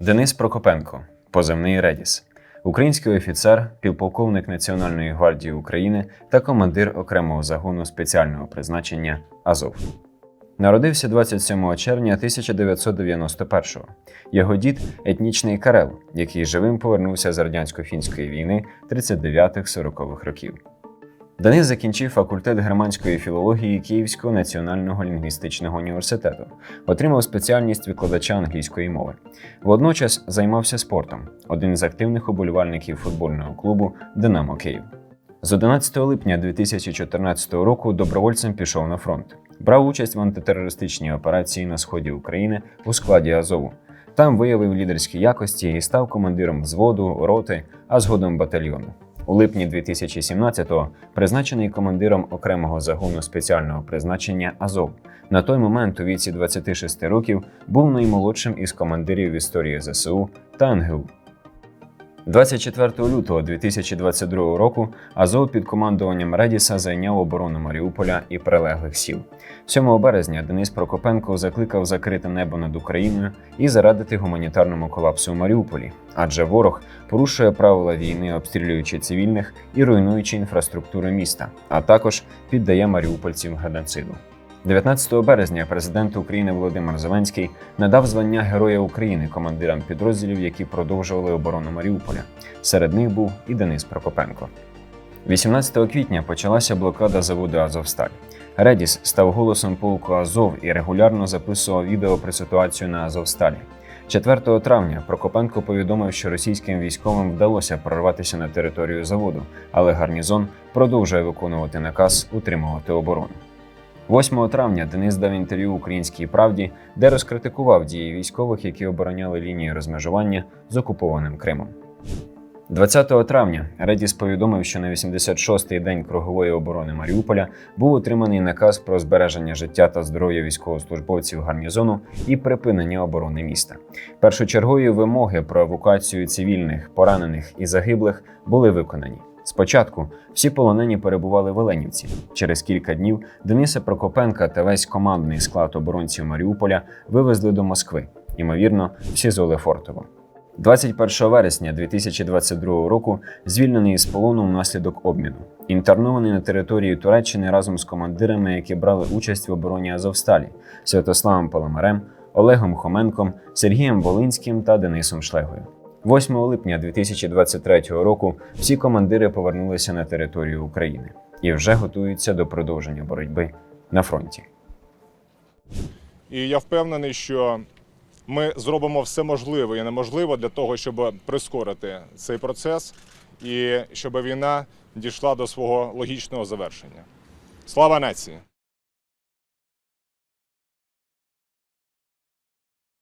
Денис Прокопенко, позивний Редіс, український офіцер, півполковник Національної гвардії України та командир окремого загону спеціального призначення Азов. Народився 27 червня 1991-го. Його дід етнічний Карел, який живим повернувся з радянсько-фінської війни 39-40-х років. Денис закінчив факультет германської філології Київського національного лінгвістичного університету, отримав спеціальність викладача англійської мови. Водночас займався спортом, один з активних уболівальників футбольного клубу Динамо Київ. З 11 липня 2014 року добровольцем пішов на фронт, брав участь в антитерористичній операції на сході України у складі Азову. Там виявив лідерські якості і став командиром взводу, роти, а згодом батальйону. У липні 2017-го призначений командиром окремого загону спеціального призначення Азов. На той момент у віці 26 років був наймолодшим із командирів в історії ЗСУ та НГУ. 24 лютого 2022 року Азов під командуванням Редіса зайняв оборону Маріуполя і прилеглих сіл. 7 березня Денис Прокопенко закликав закрити небо над Україною і зарадити гуманітарному колапсу у Маріуполі, адже ворог порушує правила війни, обстрілюючи цивільних і руйнуючи інфраструктуру міста, а також піддає маріупольців геноциду. 19 березня президент України Володимир Зеленський надав звання Героя України командирам підрозділів, які продовжували оборону Маріуполя. Серед них був і Денис Прокопенко. 18 квітня почалася блокада заводу Азовсталь. Редіс став голосом полку Азов і регулярно записував відео про ситуацію на Азовсталі. 4 травня Прокопенко повідомив, що російським військовим вдалося прорватися на територію заводу, але гарнізон продовжує виконувати наказ утримувати оборону. 8 травня Денис дав інтерв'ю Українській правді, де розкритикував дії військових, які обороняли лінії розмежування з окупованим Кримом. 20 травня Редіс повідомив, що на 86-й день кругової оборони Маріуполя був отриманий наказ про збереження життя та здоров'я військовослужбовців гарнізону і припинення оборони міста. Першочергові вимоги про евакуацію цивільних, поранених і загиблих були виконані. Спочатку всі полонені перебували в Оленівці. Через кілька днів Дениса Прокопенка та весь командний склад оборонців Маріуполя вивезли до Москви, ймовірно, в СІЗО Лефортово. 21 вересня 2022 року звільнений із полону внаслідок обміну, інтернований на території Туреччини разом з командирами, які брали участь в обороні Азовсталі Святославом Паламарем, Олегом Хоменком, Сергієм Волинським та Денисом Шлегою. 8 липня 2023 року всі командири повернулися на територію України і вже готуються до продовження боротьби на фронті. І я впевнений, що ми зробимо все можливе і неможливе для того, щоб прискорити цей процес і щоб війна дійшла до свого логічного завершення. Слава нації!